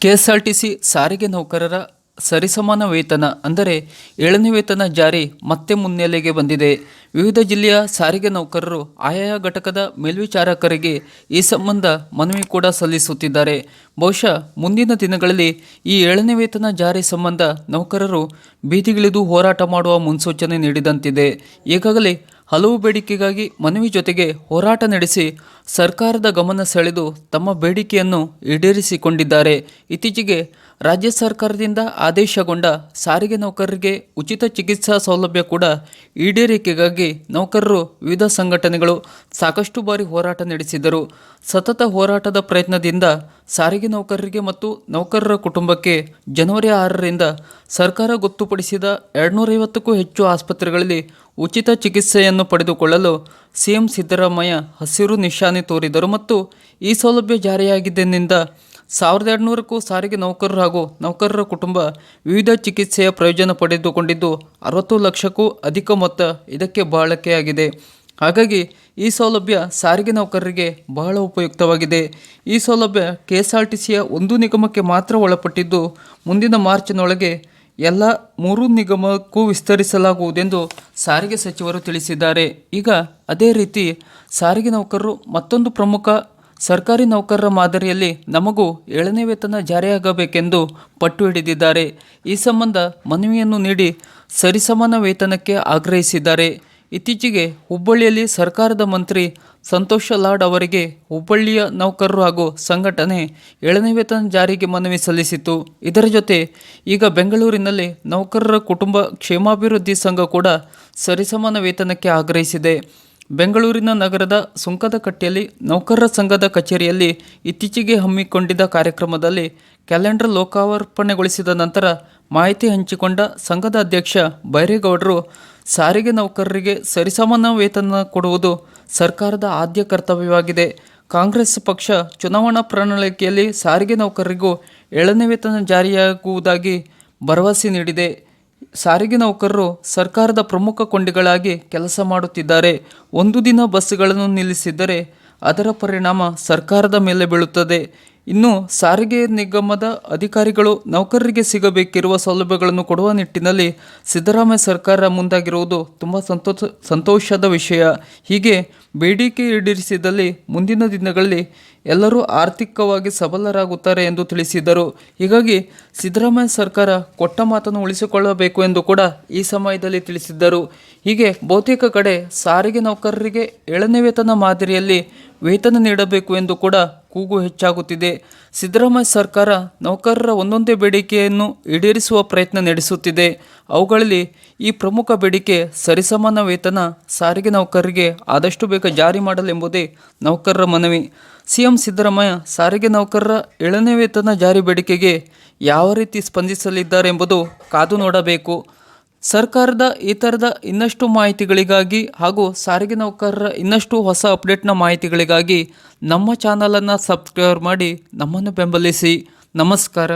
KSRTC ಸಾರಿಗೆ ನೌಕರರ ಸರಿಸಮಾನ ವೇತನ ಅಂದರೆ ಏಳನೇ ವೇತನ ಜಾರಿ ಮತ್ತೆ ಮುನ್ನೆಲೆಗೆ ಬಂದಿದೆ. ವಿವಿಧ ಜಿಲ್ಲೆಯ ಸಾರಿಗೆ ನೌಕರರು ಆಯಾ ಘಟಕದ ಮೇಲ್ವಿಚಾರಕರಿಗೆ ಈ ಸಂಬಂಧ ಮನವಿ ಕೂಡ ಸಲ್ಲಿಸುತ್ತಿದ್ದಾರೆ. ಬಹುಶಃ ಮುಂದಿನ ದಿನಗಳಲ್ಲಿ ಈ ಏಳನೇ ವೇತನ ಜಾರಿ ಸಂಬಂಧ ನೌಕರರು ಬೀದಿಗಿಳಿದು ಹೋರಾಟ ಮಾಡುವ ಮುನ್ಸೂಚನೆ ನೀಡಿದಂತಿದೆ. ಈಗಾಗಲೇ ಹಲವು ಬೇಡಿಕೆಗಾಗಿ ಮನವಿ ಜೊತೆಗೆ ಹೋರಾಟ ನಡೆಸಿ ಸರ್ಕಾರದ ಗಮನ ಸೆಳೆದು ತಮ್ಮ ಬೇಡಿಕೆಯನ್ನು ಈಡೇರಿಸಿಕೊಂಡಿದ್ದಾರೆ. ಇತ್ತೀಚೆಗೆ ರಾಜ್ಯ ಸರ್ಕಾರದಿಂದ ಆದೇಶಗೊಂಡ ಸಾರಿಗೆ ನೌಕರರಿಗೆ ಉಚಿತ ಚಿಕಿತ್ಸಾ ಸೌಲಭ್ಯ ಕೂಡ ಈಡೇರಿಕೆಗಾಗಿ ನೌಕರರು ವಿವಿಧ ಸಂಘಟನೆಗಳು ಸಾಕಷ್ಟು ಬಾರಿ ಹೋರಾಟ ನಡೆಸಿದರು. ಸತತ ಹೋರಾಟದ ಪ್ರಯತ್ನದಿಂದ ಸಾರಿಗೆ ನೌಕರರಿಗೆ ಮತ್ತು ನೌಕರರ ಕುಟುಂಬಕ್ಕೆ ಜನವರಿ ಆರರಿಂದ ಸರ್ಕಾರ ಗೊತ್ತುಪಡಿಸಿದ ಎರಡುನೂರೈವತ್ತಕ್ಕೂ ಹೆಚ್ಚು ಆಸ್ಪತ್ರೆಗಳಲ್ಲಿ ಉಚಿತ ಚಿಕಿತ್ಸೆಯನ್ನು ಪಡೆದುಕೊಳ್ಳಲು ಸಿಎಂ ಸಿದ್ದರಾಮಯ್ಯ ಹಸಿರು ನಿಶಾನೆ ತೋರಿದರು ಮತ್ತು ಈ ಸೌಲಭ್ಯ ಜಾರಿಯಾಗಿದ್ದರಿಂದ ಸಾವಿರದ ಎರಡುನೂರಕ್ಕೂ ಸಾರಿಗೆ ನೌಕರರು ಹಾಗೂ ನೌಕರರ ಕುಟುಂಬ ವಿವಿಧ ಚಿಕಿತ್ಸೆಯ ಪ್ರಯೋಜನ ಪಡೆದುಕೊಂಡಿದ್ದು ಅರವತ್ತು ಲಕ್ಷಕ್ಕೂ ಅಧಿಕ ಮೊತ್ತ ಇದಕ್ಕೆ ಬಳಕೆಯಾಗಿದೆ ಹಾಗಾಗಿ ಈ ಸೌಲಭ್ಯ ಸಾರಿಗೆ ನೌಕರರಿಗೆ ಬಹಳ ಉಪಯುಕ್ತವಾಗಿದೆ. ಈ ಸೌಲಭ್ಯ ಕೆ ಎಸ್ ಆರ್ ಟಿ ಒಂದು ನಿಗಮಕ್ಕೆ ಮಾತ್ರ ಒಳಪಟ್ಟಿದ್ದು ಮುಂದಿನ ಮಾರ್ಚ್ನೊಳಗೆ ಎಲ್ಲ ಮೂರು ನಿಗಮಕ್ಕೂ ವಿಸ್ತರಿಸಲಾಗುವುದೆಂದು ಸಾರಿಗೆ ಸಚಿವರು ತಿಳಿಸಿದ್ದಾರೆ. ಈಗ ಅದೇ ರೀತಿ ಸಾರಿಗೆ ನೌಕರರು ಮತ್ತೊಂದು ಪ್ರಮುಖ ಸರ್ಕಾರಿ ನೌಕರರ ಮಾದರಿಯಲ್ಲಿ ನಮಗೂ ಏಳನೇ ವೇತನ ಜಾರಿಯಾಗಬೇಕೆಂದು ಪಟ್ಟು ಹಿಡಿದಿದ್ದಾರೆ. ಈ ಸಂಬಂಧ ಮನವಿಯನ್ನು ನೀಡಿ ಸರಿಸಮಾನ ವೇತನಕ್ಕೆ ಆಗ್ರಹಿಸಿದ್ದಾರೆ. ಇತ್ತೀಚೆಗೆ ಹುಬ್ಬಳ್ಳಿಯಲ್ಲಿ ಸರ್ಕಾರದ ಮಂತ್ರಿ ಸಂತೋಷ ಲಾಡ್ ಅವರಿಗೆ ಹುಬ್ಬಳ್ಳಿಯ ನೌಕರರು ಹಾಗೂ ಸಂಘಟನೆ ಏಳನೇ ವೇತನ ಜಾರಿಗೆ ಮನವಿ ಸಲ್ಲಿಸಿತು ಇದರ ಜೊತೆ ಈಗ ಬೆಂಗಳೂರಿನಲ್ಲಿ ನೌಕರರ ಕುಟುಂಬ ಕ್ಷೇಮಾಭಿವೃದ್ಧಿ ಸಂಘ ಕೂಡ ಸರಿಸಮಾನ ವೇತನಕ್ಕೆ ಆಗ್ರಹಿಸಿದೆ. ಬೆಂಗಳೂರಿನ ನಗರದ ಸುಂಕದಕಟ್ಟೆಯಲ್ಲಿ ನೌಕರರ ಸಂಘದ ಕಚೇರಿಯಲ್ಲಿ ಇತ್ತೀಚೆಗೆ ಹಮ್ಮಿಕೊಂಡಿದ್ದ ಕಾರ್ಯಕ್ರಮದಲ್ಲಿ ಕ್ಯಾಲೆಂಡರ್ ಲೋಕಾರ್ಪಣೆಗೊಳಿಸಿದ ನಂತರ ಮಾಹಿತಿ ಹಂಚಿಕೊಂಡ ಸಂಘದ ಅಧ್ಯಕ್ಷ ಬೈರೇಗೌಡರು, ಸಾರಿಗೆ ನೌಕರರಿಗೆ ಸರಿಸಮಾನ ವೇತನ ಕೊಡುವುದು ಸರ್ಕಾರದ ಆದ್ಯ ಕರ್ತವ್ಯವಾಗಿದೆ. ಕಾಂಗ್ರೆಸ್ ಪಕ್ಷ ಚುನಾವಣಾ ಪ್ರಣಾಳಿಕೆಯಲ್ಲಿ ಸಾರಿಗೆ ನೌಕರರಿಗೂ ಏಳನೇ ವೇತನ ಜಾರಿಯಾಗುವುದಾಗಿ ಭರವಸೆ ನೀಡಿದೆ. ಸಾರಿಗೆ ನೌಕರರು ಸರ್ಕಾರದ ಪ್ರಮುಖ ಕೊಂಡಿಗಳಾಗಿ ಕೆಲಸ ಮಾಡುತ್ತಿದ್ದಾರೆ. ಒಂದು ದಿನ ಬಸ್ಸುಗಳನ್ನು ನಿಲ್ಲಿಸಿದ್ದರೆ ಅದರ ಪರಿಣಾಮ ಸರ್ಕಾರದ ಮೇಲೆ ಬೀಳುತ್ತದೆ. ಇನ್ನು ಸಾರಿಗೆ ನಿಗಮದ ಅಧಿಕಾರಿಗಳು ನೌಕರರಿಗೆ ಸಿಗಬೇಕಿರುವ ಸೌಲಭ್ಯಗಳನ್ನು ಕೊಡುವ ನಿಟ್ಟಿನಲ್ಲಿ ಸಿದ್ದರಾಮಯ್ಯ ಸರ್ಕಾರ ಮುಂದಾಗಿರುವುದು ತುಂಬ ಸಂತೋಷ, ಸಂತೋಷದ ವಿಷಯ. ಹೀಗೆ ಬೇಡಿಕೆ ಈಡೇರಿಸಿದಲ್ಲಿ ಮುಂದಿನ ದಿನಗಳಲ್ಲಿ ಎಲ್ಲರೂ ಆರ್ಥಿಕವಾಗಿ ಸಬಲರಾಗುತ್ತಾರೆ ಎಂದು ತಿಳಿಸಿದರು. ಹೀಗಾಗಿ ಸಿದ್ದರಾಮಯ್ಯ ಸರ್ಕಾರ ಕೊಟ್ಟ ಮಾತನ್ನು ಉಳಿಸಿಕೊಳ್ಳಬೇಕು ಎಂದು ಕೂಡ ಈ ಸಮಯದಲ್ಲಿ ತಿಳಿಸಿದ್ದರು. ಹೀಗೆ ಬಹುತೇಕ ಕಡೆ ಸಾರಿಗೆ ನೌಕರರಿಗೆ ಏಳನೇ ವೇತನ ಮಾದರಿಯಲ್ಲಿ ವೇತನ ನೀಡಬೇಕು ಎಂದು ಕೂಡ ಕೂಗು ಹೆಚ್ಚಾಗುತ್ತಿದೆ. ಸಿದ್ದರಾಮಯ್ಯ ಸರ್ಕಾರ ನೌಕರರ ಒಂದೊಂದೇ ಬೇಡಿಕೆಯನ್ನು ಈಡೇರಿಸುವ ಪ್ರಯತ್ನ ನಡೆಸುತ್ತಿದೆ. ಅವುಗಳಲ್ಲಿ ಈ ಪ್ರಮುಖ ಬೇಡಿಕೆ ಸರಿಸಮಾನ ವೇತನ ಸಾರಿಗೆ ನೌಕರರಿಗೆ ಆದಷ್ಟು ಬೇಗ ಜಾರಿ ಮಾಡಲೆಂಬುದೇ ನೌಕರರ ಮನವಿ. ಸಿಎಂ ಸಿದ್ದರಾಮಯ್ಯ ಸಾರಿಗೆ ನೌಕರರ ಏಳನೇ ವೇತನ ಜಾರಿ ಬೇಡಿಕೆಗೆ ಯಾವ ರೀತಿ ಸ್ಪಂದಿಸಲಿದ್ದಾರೆ ಎಂಬುದು ಕಾದು ನೋಡಬೇಕು. ಸರ್ಕಾರದ ಈ ಥರದ ಇನ್ನಷ್ಟು ಮಾಹಿತಿಗಳಿಗಾಗಿ ಹಾಗೂ ಸಾರಿಗೆ ನೌಕರರ ಇನ್ನಷ್ಟು ಹೊಸ ಅಪ್ಡೇಟ್ನ ಮಾಹಿತಿಗಳಿಗಾಗಿ ನಮ್ಮ ಚಾನಲನ್ನು ಸಬ್ಸ್ಕ್ರೈಬ್ ಮಾಡಿ ನಮ್ಮನ್ನು ಬೆಂಬಲಿಸಿ. ನಮಸ್ಕಾರ.